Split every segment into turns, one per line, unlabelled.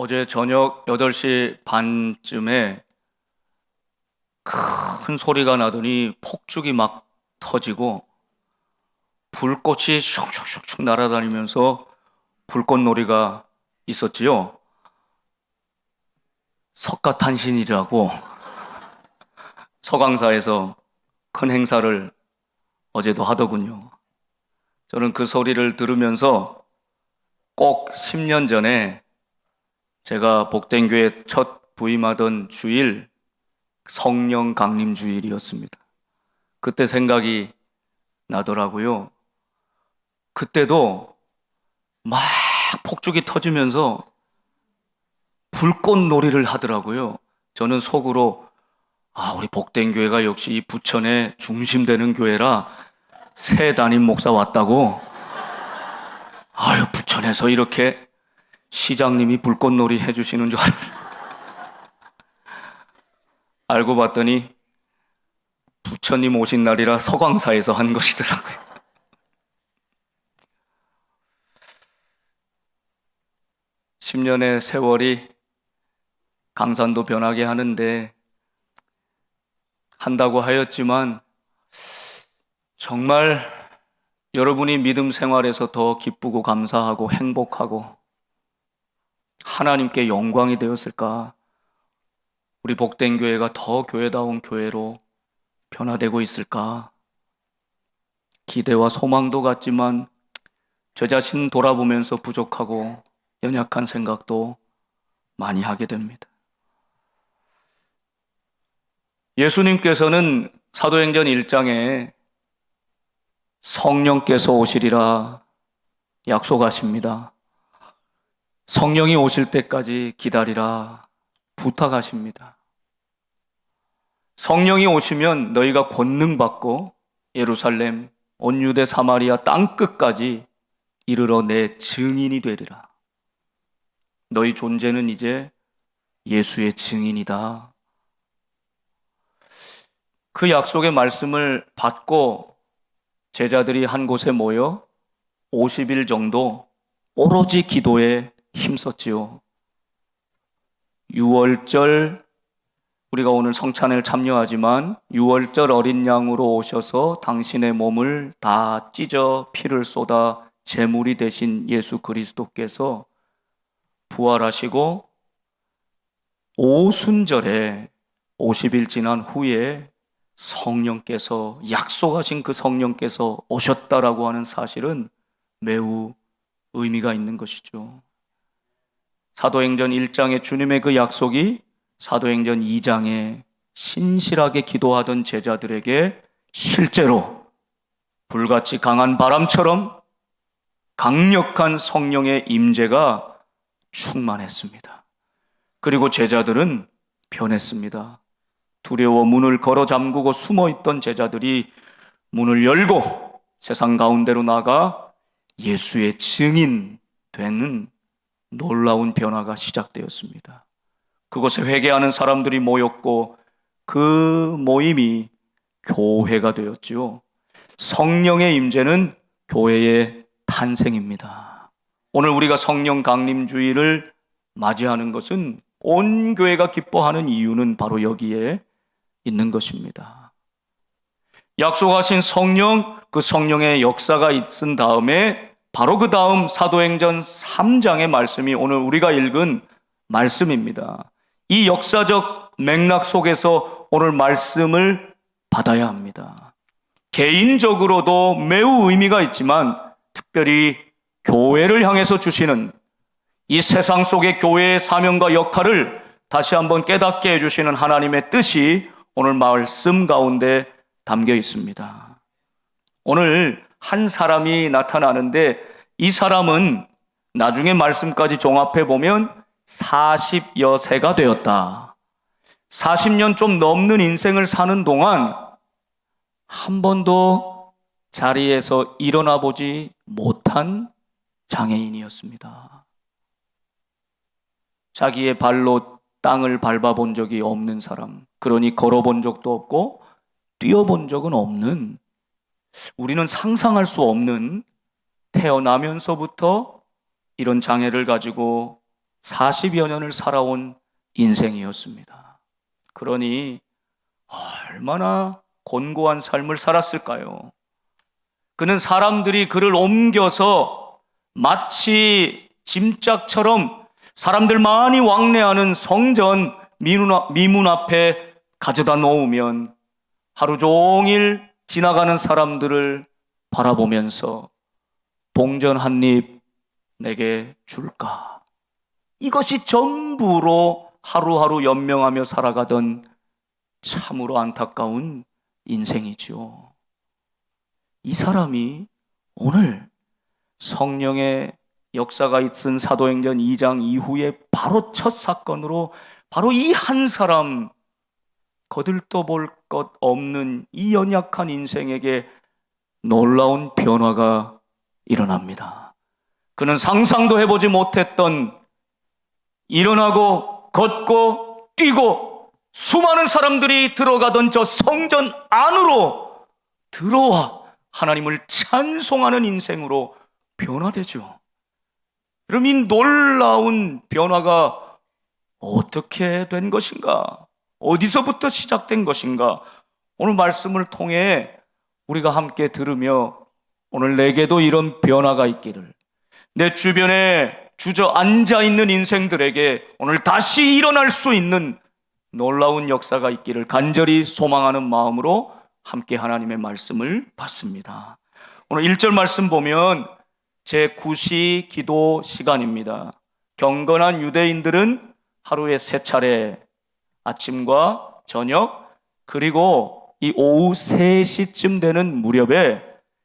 어제 저녁 8시 반쯤에 큰 소리가 나더니 폭죽이 막 터지고 불꽃이 슉슉슉슉 날아다니면서 불꽃놀이가 있었지요. 석가탄신이라고 서강사에서 큰 행사를 어제도 하더군요. 저는 그 소리를 들으면서 꼭 10년 전에 제가 복된 교회 첫 부임하던 주일 성령 강림 주일이었습니다. 그때 생각이 나더라고요. 그때도 막 폭죽이 터지면서 불꽃 놀이를 하더라고요. 저는 속으로 아, 우리 복된 교회가 역시 이 부천의 중심되는 교회라 새 담임 목사 왔다고. 아유, 부천에서 이렇게 시장님이 불꽃놀이 해주시는 줄 알았어요. 알고 봤더니 부처님 오신 날이라 서광사에서 한 것이더라고요. 십 년의 세월이 강산도 변하게 하는데 한다고 하였지만 정말 여러분이 믿음 생활에서 더 기쁘고 감사하고 행복하고 하나님께 영광이 되었을까? 우리 복된 교회가 더 교회다운 교회로 변화되고 있을까? 기대와 소망도 같지만 저 자신 돌아보면서 부족하고 연약한 생각도 많이 하게 됩니다. 예수님께서는 사도행전 1장에 성령께서 오시리라 약속하십니다. 성령이 오실 때까지 기다리라 부탁하십니다. 성령이 오시면 너희가 권능 받고 예루살렘, 온 유대 사마리아 땅 끝까지 이르러 내 증인이 되리라. 너희 존재는 이제 예수의 증인이다. 그 약속의 말씀을 받고 제자들이 한 곳에 모여 50일 정도 오로지 기도에 힘썼지요. 6월절 우리가 오늘 성찬을 참여하지만 6월절 어린 양으로 오셔서 당신의 몸을 다 찢어 피를 쏟아 제물이 되신 예수 그리스도께서 부활하시고 오순절에 50일 지난 후에 성령께서 약속하신 그 성령께서 오셨다라고 하는 사실은 매우 의미가 있는 것이죠. 사도행전 1장의 주님의 그 약속이 사도행전 2장에 신실하게 기도하던 제자들에게 실제로 불같이 강한 바람처럼 강력한 성령의 임재가 충만했습니다. 그리고 제자들은 변했습니다. 두려워 문을 걸어 잠그고 숨어 있던 제자들이 문을 열고 세상 가운데로 나가 예수의 증인 되는 놀라운 변화가 시작되었습니다. 그곳에 회개하는 사람들이 모였고 그 모임이 교회가 되었지요. 성령의 임재는 교회의 탄생입니다. 오늘 우리가 성령 강림 주의를 맞이하는 것은 온 교회가 기뻐하는 이유는 바로 여기에 있는 것입니다. 약속하신 성령, 그 성령의 역사가 있은 다음에 바로 그 다음 사도행전 3장의 말씀이 오늘 우리가 읽은 말씀입니다. 이 역사적 맥락 속에서 오늘 말씀을 받아야 합니다. 개인적으로도 매우 의미가 있지만 특별히 교회를 향해서 주시는 이 세상 속의 교회의 사명과 역할을 다시 한번 깨닫게 해주시는 하나님의 뜻이 오늘 말씀 가운데 담겨 있습니다. 오늘 한 사람이 나타나는데 이 사람은 나중에 말씀까지 종합해 보면 40여 세가 되었다. 40년 좀 넘는 인생을 사는 동안 한 번도 자리에서 일어나 보지 못한 장애인이었습니다. 자기의 발로 땅을 밟아 본 적이 없는 사람, 그러니 걸어 본 적도 없고 뛰어 본 적은 없는 우리는 상상할 수 없는 태어나면서부터 이런 장애를 가지고 40여 년을 살아온 인생이었습니다. 그러니 얼마나 곤고한 삶을 살았을까요? 그는 사람들이 그를 옮겨서 마치 짐짝처럼 사람들 많이 왕래하는 성전 미문, 앞에 가져다 놓으면 하루 종일 지나가는 사람들을 바라보면서 동전 한 입 내게 줄까? 이것이 전부로 하루하루 연명하며 살아가던 참으로 안타까운 인생이지요. 이 사람이 오늘 성령의 역사가 있은 사도행전 2장 이후에 바로 첫 사건으로 바로 이 한 사람 거들떠볼 것 없는 이 연약한 인생에게 놀라운 변화가 일어납니다. 그는 상상도 해보지 못했던 일어나고 걷고 뛰고 수많은 사람들이 들어가던 저 성전 안으로 들어와 하나님을 찬송하는 인생으로 변화되죠. 그럼 이 놀라운 변화가 어떻게 된 것인가? 어디서부터 시작된 것인가? 오늘 말씀을 통해 우리가 함께 들으며 오늘 내게도 이런 변화가 있기를 내 주변에 주저앉아 있는 인생들에게 오늘 다시 일어날 수 있는 놀라운 역사가 있기를 간절히 소망하는 마음으로 함께 하나님의 말씀을 받습니다. 오늘 1절 말씀 보면 제 9시 기도 시간입니다. 경건한 유대인들은 하루에 세 차례 아침과 저녁 그리고 이 오후 3시쯤 되는 무렵에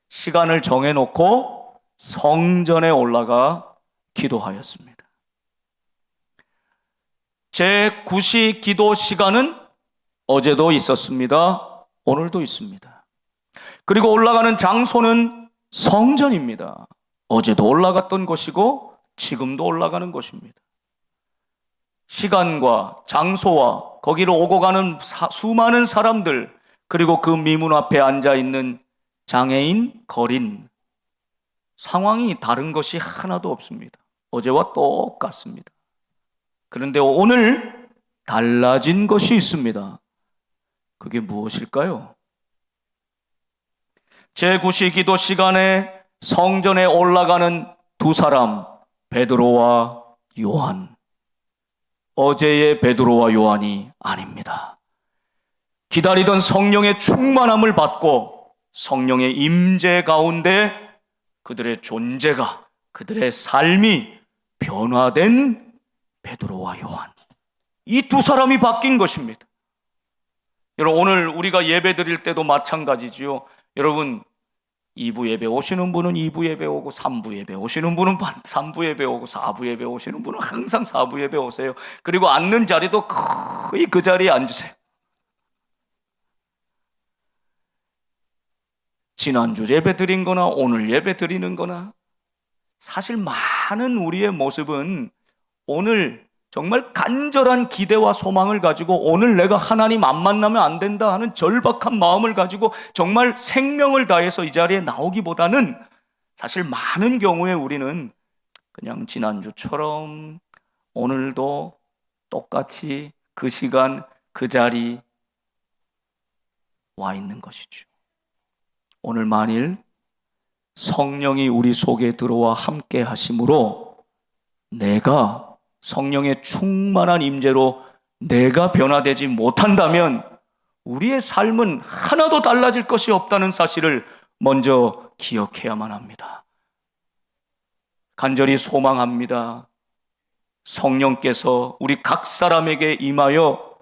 시간을 정해놓고 성전에 올라가 기도하였습니다. 제 9시 기도 시간은 어제도 있었습니다. 오늘도 있습니다. 그리고 올라가는 장소는 성전입니다. 어제도 올라갔던 곳이고 지금도 올라가는 곳입니다. 시간과 장소와 거기로 오고 가는 사- 수많은 사람들 그리고 그 미문 앞에 앉아 있는 장애인, 거린 상황이 다른 것이 하나도 없습니다. 어제와 똑같습니다. 그런데 오늘 달라진 것이 있습니다. 그게 무엇일까요? 제9시 기도 시간에 성전에 올라가는 두 사람, 베드로와 요한. 어제의 베드로와 요한이 아닙니다. 기다리던 성령의 충만함을 받고 성령의 임재 가운데 그들의 존재가 그들의 삶이 변화된 베드로와 요한. 이 두 사람이 바뀐 것입니다. 여러분 오늘 우리가 예배 드릴 때도 마찬가지지요. 여러분 2부 예배 오시는 분은 2부 예배 오고 3부 예배 오시는 분은 3부 예배 오고 4부 예배 오시는 분은 항상 4부 예배 오세요. 그리고 앉는 자리도 거의 그 자리에 앉으세요. 지난주 예배 드린 거나 오늘 예배 드리는 거나 사실 많은 우리의 모습은 오늘 정말 간절한 기대와 소망을 가지고 오늘 내가 하나님 안 만나면 안 된다 하는 절박한 마음을 가지고 정말 생명을 다해서 이 자리에 나오기보다는 사실 많은 경우에 우리는 그냥 지난주처럼 오늘도 똑같이 그 시간 그 자리 와 있는 것이죠. 오늘 만일 성령이 우리 속에 들어와 함께 하심으로 내가 성령의 충만한 임재로 내가 변화되지 못한다면 우리의 삶은 하나도 달라질 것이 없다는 사실을 먼저 기억해야만 합니다. 간절히 소망합니다. 성령께서 우리 각 사람에게 임하여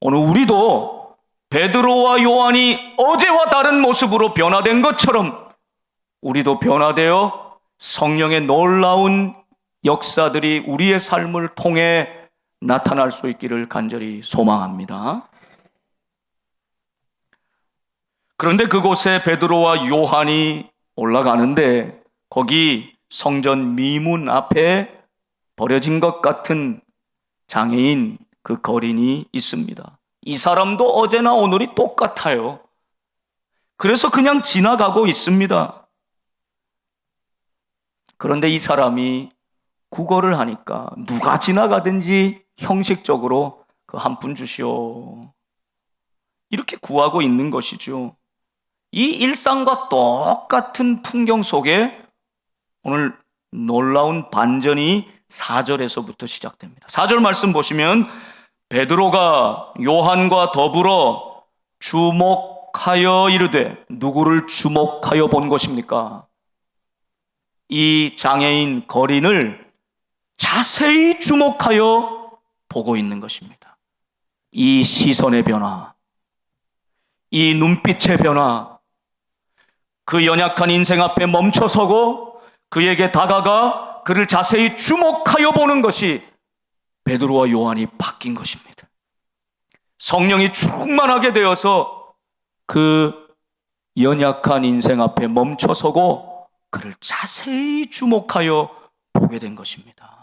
오늘 우리도 베드로와 요한이 어제와 다른 모습으로 변화된 것처럼 우리도 변화되어 성령의 놀라운 역사들이 우리의 삶을 통해 나타날 수 있기를 간절히 소망합니다. 그런데 그곳에 베드로와 요한이 올라가는데 거기 성전 미문 앞에 버려진 것 같은 장애인 그 거린이 있습니다. 이 사람도 어제나 오늘이 똑같아요. 그래서 그냥 지나가고 있습니다. 그런데 이 사람이 구걸을 하니까 누가 지나가든지 형식적으로 그 한 푼 주시오. 이렇게 구하고 있는 것이죠. 이 일상과 똑같은 풍경 속에 오늘 놀라운 반전이 4절에서부터 시작됩니다. 4절 말씀 보시면 베드로가 요한과 더불어 주목하여 이르되 누구를 주목하여 본 것입니까? 이 장애인 거린을 자세히 주목하여 보고 있는 것입니다. 이 시선의 변화, 이 눈빛의 변화, 그 연약한 인생 앞에 멈춰서고 그에게 다가가 그를 자세히 주목하여 보는 것이 베드로와 요한이 바뀐 것입니다. 성령이 충만하게 되어서 그 연약한 인생 앞에 멈춰서고 그를 자세히 주목하여 보게 된 것입니다.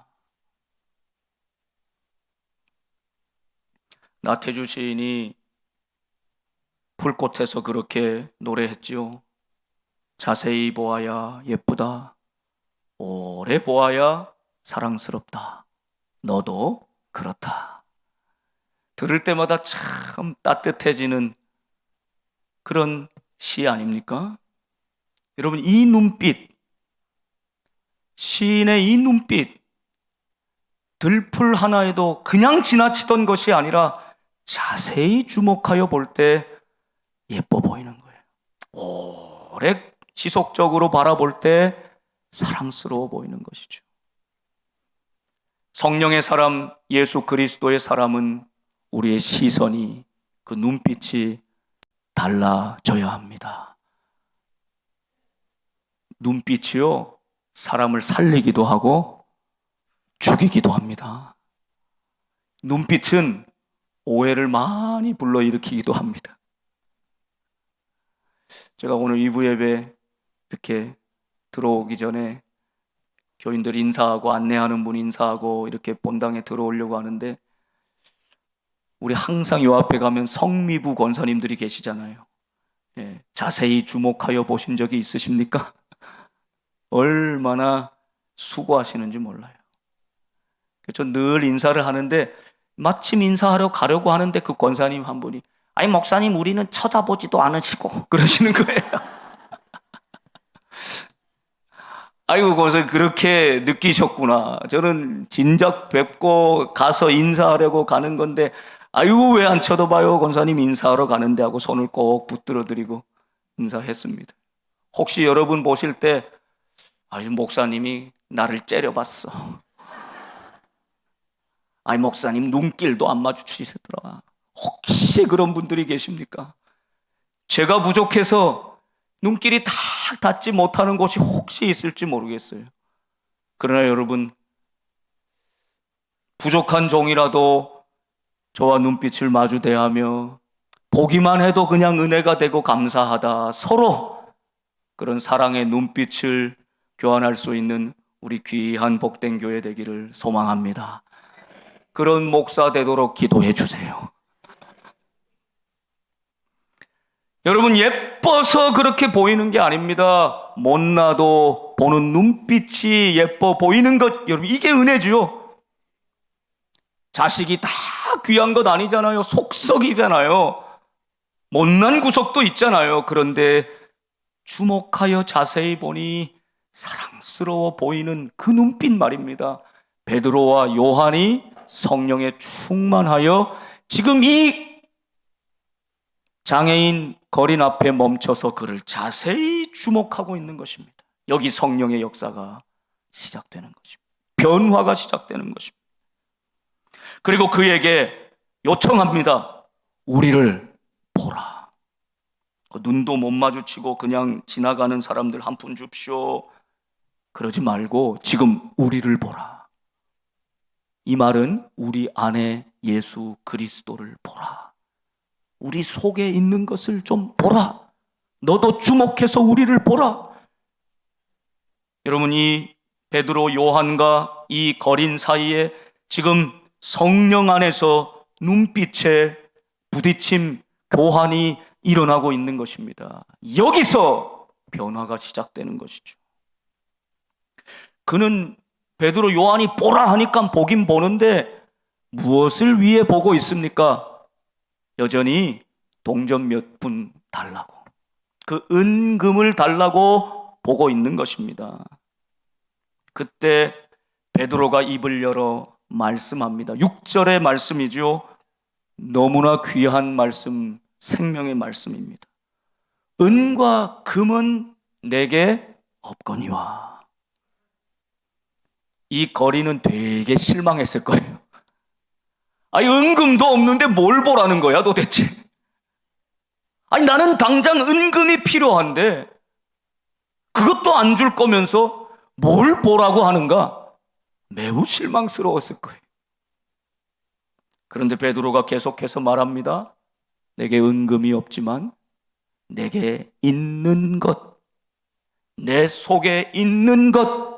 나태주 시인이 불꽃에서 그렇게 노래했지요. 자세히 보아야 예쁘다. 오래 보아야 사랑스럽다. 너도 그렇다. 들을 때마다 참 따뜻해지는 그런 시 아닙니까? 여러분, 이 눈빛, 시인의 이 눈빛, 들풀 하나에도 그냥 지나치던 것이 아니라 자세히 주목하여 볼 때 예뻐 보이는 거예요. 오래 지속적으로 바라볼 때 사랑스러워 보이는 것이죠. 성령의 사람, 예수 그리스도의 사람은 우리의 시선이, 그 눈빛이 달라져야 합니다. 눈빛이요, 사람을 살리기도 하고 죽이기도 합니다. 눈빛은 오해를 많이 불러일으키기도 합니다. 제가 오늘 2부 예배 이렇게 들어오기 전에 교인들 인사하고 안내하는 분 인사하고 이렇게 본당에 들어오려고 하는데 우리 항상 요 앞에 가면 성미부 권사님들이 계시잖아요. 예, 자세히 주목하여 보신 적이 있으십니까? 얼마나 수고하시는지 몰라요. 저늘 인사를 하는데 마침 인사하러 가려고 하는데 그 권사님 한 분이 아니 목사님 우리는 쳐다보지도 않으시고 그러시는 거예요. 아이고 거기서 그렇게 느끼셨구나. 저는 진작 뵙고 가서 인사하려고 가는 건데 아이고 왜 안 쳐다봐요 권사님 인사하러 가는데 하고 손을 꼭 붙들어 드리고 인사했습니다. 혹시 여러분 보실 때 아유 목사님이 나를 째려봤어. 아이 목사님 눈길도 안 마주치시더라. 혹시 그런 분들이 계십니까? 제가 부족해서 눈길이 다 닿지 못하는 곳이 혹시 있을지 모르겠어요. 그러나 여러분, 부족한 종이라도 저와 눈빛을 마주 대하며 보기만 해도 그냥 은혜가 되고 감사하다. 서로 그런 사랑의 눈빛을 교환할 수 있는 우리 귀한 복된 교회 되기를 소망합니다. 그런 목사 되도록 기도해 주세요. 여러분 예뻐서 그렇게 보이는 게 아닙니다. 못나도 보는 눈빛이 예뻐 보이는 것 여러분 이게 은혜죠. 자식이 다 귀한 것 아니잖아요. 속썩이잖아요. 못난 구석도 있잖아요. 그런데 주목하여 자세히 보니 사랑스러워 보이는 그 눈빛 말입니다. 베드로와 요한이 성령에 충만하여 지금 이 장애인 거린 앞에 멈춰서 그를 자세히 주목하고 있는 것입니다. 여기 성령의 역사가 시작되는 것입니다. 변화가 시작되는 것입니다. 그리고 그에게 요청합니다. 우리를 보라. 그 눈도 못 마주치고 그냥 지나가는 사람들 한 푼 줍쇼. 그러지 말고 지금 우리를 보라. 이 말은 우리 안에 예수 그리스도를 보라. 우리 속에 있는 것을 좀 보라. 너도 주목해서 우리를 보라. 여러분 이 베드로 요한과 이 거린 사이에 지금 성령 안에서 눈빛에 부딪힘 교환이 일어나고 있는 것입니다. 여기서 변화가 시작되는 것이죠. 그는 베드로 요한이 보라 하니까 보긴 보는데 무엇을 위해 보고 있습니까? 여전히 동전 몇푼 달라고. 그 은금을 달라고 보고 있는 것입니다. 그때 베드로가 입을 열어 말씀합니다. 6절의 말씀이죠. 너무나 귀한 말씀, 생명의 말씀입니다. 은과 금은 내게 없거니와. 이 거리는 되게 실망했을 거예요. 아니, 은금도 없는데 뭘 보라는 거야, 도대체? 아니, 나는 당장 은금이 필요한데, 그것도 안 줄 거면서 뭘 보라고 하는가? 매우 실망스러웠을 거예요. 그런데 베드로가 계속해서 말합니다. 내게 은금이 없지만 내게 있는 것, 내 속에 있는 것,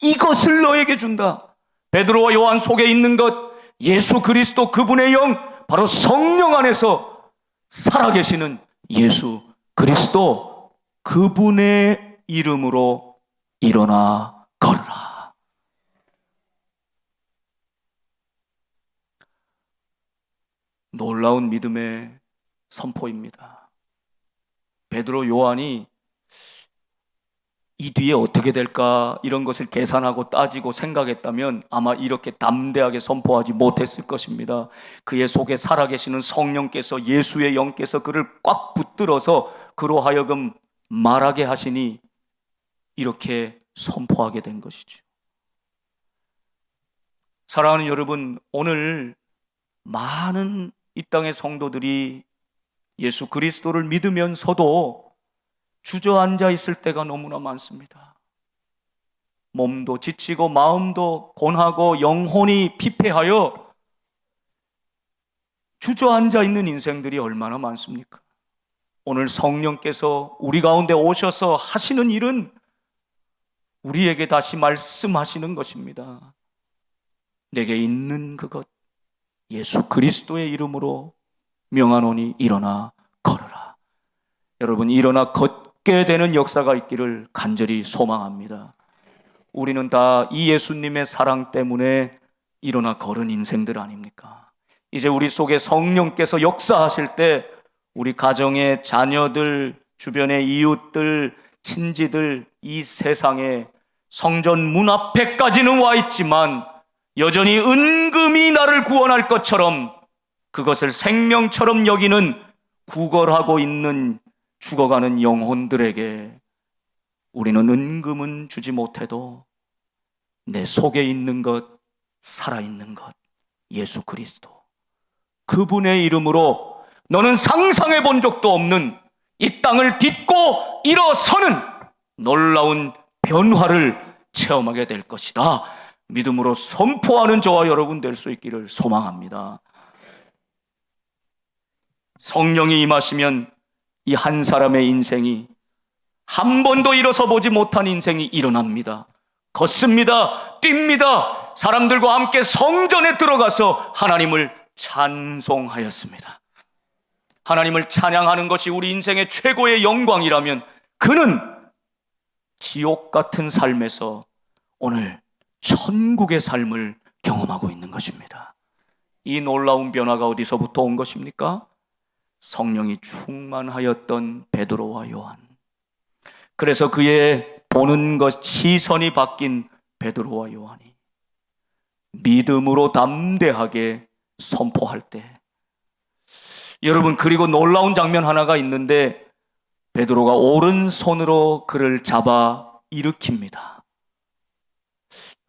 이것을 너에게 준다. 베드로와 요한 속에 있는 것, 예수 그리스도 그분의 영, 바로 성령 안에서 살아계시는 예수 그리스도 그분의 이름으로 일어나 걸으라. 놀라운 믿음의 선포입니다. 베드로 요한이 이 뒤에 어떻게 될까 이런 것을 계산하고 따지고 생각했다면 아마 이렇게 담대하게 선포하지 못했을 것입니다. 그의 속에 살아계시는 성령께서 예수의 영께서 그를 꽉 붙들어서 그로 하여금 말하게 하시니 이렇게 선포하게 된 것이죠. 사랑하는 여러분, 오늘 많은 이 땅의 성도들이 예수 그리스도를 믿으면서도 주저앉아 있을 때가 너무나 많습니다. 몸도 지치고 마음도 곤하고 영혼이 피폐하여 주저앉아 있는 인생들이 얼마나 많습니까? 오늘 성령께서 우리 가운데 오셔서 하시는 일은 우리에게 다시 말씀하시는 것입니다. 내게 있는 그것, 예수 그리스도의 이름으로 명하노니 일어나 걸어라. 여러분, 일어나 걷 게 되는 역사가 있기를 간절히 소망합니다. 우리는 다 이 예수님의 사랑 때문에 일어나 걸은 인생들 아닙니까? 이제 우리 속에 성령께서 역사하실 때 우리 가정의 자녀들, 주변의 이웃들, 친지들, 이 세상에 성전 문 앞에까지는 와 있지만 여전히 은금이 나를 구원할 것처럼 그것을 생명처럼 여기는 구걸하고 있는 죽어가는 영혼들에게 우리는 은금은 주지 못해도 내 속에 있는 것, 살아있는 것, 예수 그리스도. 그분의 이름으로 너는 상상해 본 적도 없는 이 땅을 딛고 일어서는 놀라운 변화를 체험하게 될 것이다. 믿음으로 선포하는 저와 여러분 될 수 있기를 소망합니다. 성령이 임하시면 이 한 사람의 인생이 한 번도 일어서 보지 못한 인생이 일어납니다. 걷습니다. 뜁니다. 사람들과 함께 성전에 들어가서 하나님을 찬송하였습니다. 하나님을 찬양하는 것이 우리 인생의 최고의 영광이라면 그는 지옥 같은 삶에서 오늘 천국의 삶을 경험하고 있는 것입니다. 이 놀라운 변화가 어디서부터 온 것입니까? 성령이 충만하였던 베드로와 요한. 그래서 그의 보는 것 시선이 바뀐 베드로와 요한이 믿음으로 담대하게 선포할 때 여러분 그리고 놀라운 장면 하나가 있는데 베드로가 오른손으로 그를 잡아 일으킵니다.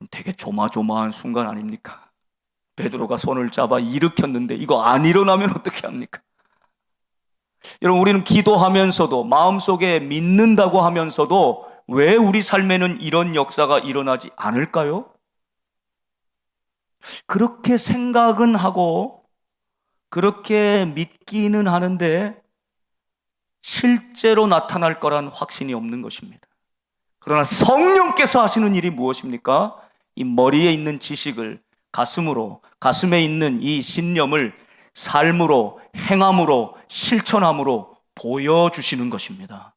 되게 조마조마한 순간 아닙니까? 베드로가 손을 잡아 일으켰는데 이거 안 일어나면 어떻게 합니까? 여러분 우리는 기도하면서도 마음속에 믿는다고 하면서도 왜 우리 삶에는 이런 역사가 일어나지 않을까요? 그렇게 생각은 하고 그렇게 믿기는 하는데 실제로 나타날 거란 확신이 없는 것입니다. 그러나 성령께서 하시는 일이 무엇입니까? 이 머리에 있는 지식을 가슴으로, 가슴에 있는 이 신념을 삶으로, 행함으로, 실천함으로 보여주시는 것입니다.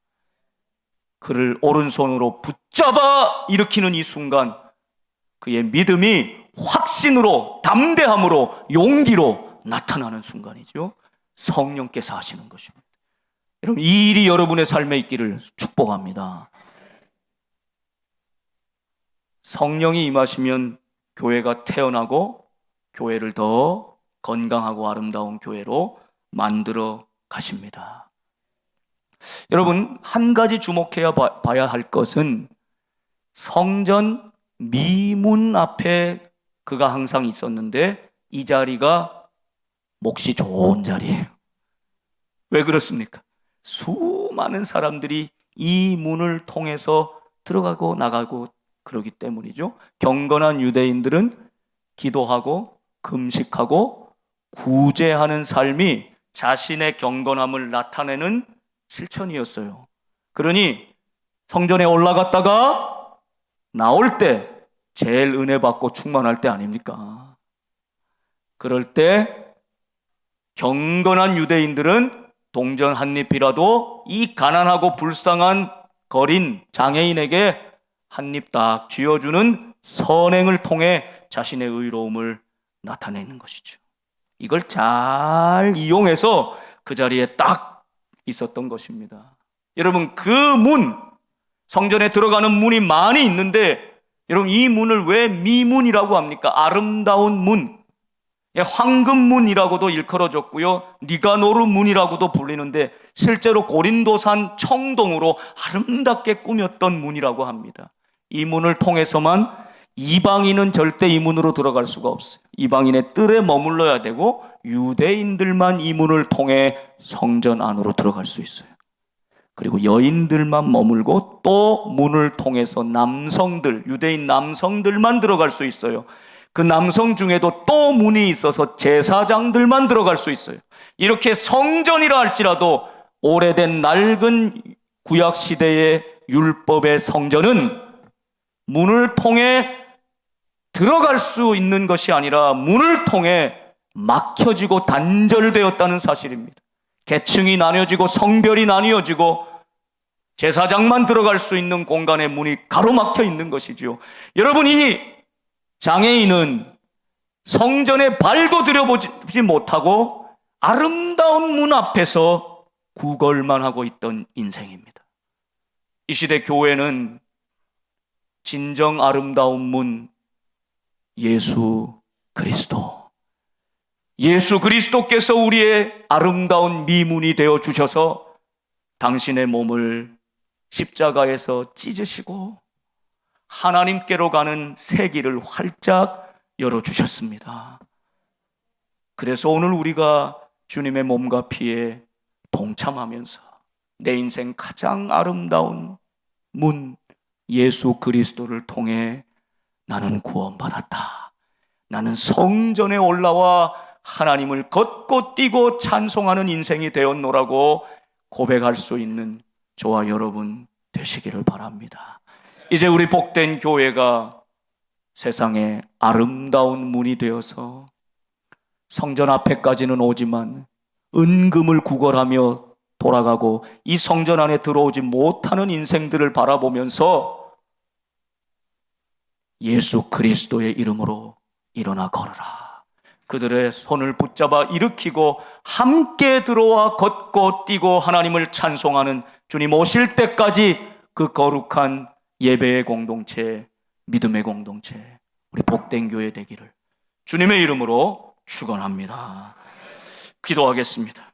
그를 오른손으로 붙잡아 일으키는 이 순간, 그의 믿음이 확신으로, 담대함으로, 용기로 나타나는 순간이죠. 성령께서 하시는 것입니다. 여러분, 이 일이 여러분의 삶에 있기를 축복합니다. 성령이 임하시면 교회가 태어나고 교회를 더 건강하고 아름다운 교회로 만들어 가십니다. 여러분, 한 가지 주목해야 봐- 봐야 할 것은 성전 미문 앞에 그가 항상 있었는데 이 자리가 몫이 좋은 자리예요. 왜 그렇습니까? 수많은 사람들이 이 문을 통해서 들어가고 나가고 그러기 때문이죠. 경건한 유대인들은 기도하고 금식하고 구제하는 삶이 자신의 경건함을 나타내는 실천이었어요. 그러니 성전에 올라갔다가 나올 때 제일 은혜 받고 충만할 때 아닙니까? 그럴 때 경건한 유대인들은 동전 한 입이라도 이 가난하고 불쌍한 거린 장애인에게 한 입 딱 쥐어주는 선행을 통해 자신의 의로움을 나타내는 것이죠. 이걸 잘 이용해서 그 자리에 딱 있었던 것입니다. 여러분, 그 문, 성전에 들어가는 문이 많이 있는데, 여러분, 이 문을 왜 미문이라고 합니까? 아름다운 문. 예, 황금문이라고도 일컬어졌고요. 니가노르 문이라고도 불리는데 실제로 고린도산 청동으로 아름답게 꾸몄던 문이라고 합니다. 이 문을 통해서만 이방인은 절대 이 문으로 들어갈 수가 없어요. 이방인의 뜰에 머물러야 되고 유대인들만 이 문을 통해 성전 안으로 들어갈 수 있어요. 그리고 여인들만 머물고 또 문을 통해서 남성들, 유대인 남성들만 들어갈 수 있어요. 그 남성 중에도 또 문이 있어서 제사장들만 들어갈 수 있어요. 이렇게 성전이라 할지라도 오래된 낡은 구약 시대의 율법의 성전은 문을 통해 들어갈 수 있는 것이 아니라 문을 통해 막혀지고 단절되었다는 사실입니다. 계층이 나뉘어지고 성별이 나뉘어지고 제사장만 들어갈 수 있는 공간의 문이 가로막혀 있는 것이지요. 여러분 이 장애인은 성전에 발도 들여보지 못하고 아름다운 문 앞에서 구걸만 하고 있던 인생입니다. 이 시대 교회는 진정 아름다운 문 예수 그리스도. 예수 그리스도께서 우리의 아름다운 미문이 되어 주셔서 당신의 몸을 십자가에서 찢으시고 하나님께로 가는 새 길을 활짝 열어주셨습니다. 그래서 오늘 우리가 주님의 몸과 피에 동참하면서 내 인생 가장 아름다운 문 예수 그리스도를 통해 나는 구원받았다. 나는 성전에 올라와 하나님을 걷고 뛰고 찬송하는 인생이 되었노라고 고백할 수 있는 저와 여러분 되시기를 바랍니다. 이제 우리 복된 교회가 세상에 아름다운 문이 되어서 성전 앞에까지는 오지만 은금을 구걸하며 돌아가고 이 성전 안에 들어오지 못하는 인생들을 바라보면서 예수 그리스도의 이름으로 일어나 걸어라. 그들의 손을 붙잡아 일으키고 함께 들어와 걷고 뛰고 하나님을 찬송하는 주님 오실 때까지 그 거룩한 예배의 공동체, 믿음의 공동체, 우리 복된 교회 되기를 주님의 이름으로 축원합니다. 기도하겠습니다.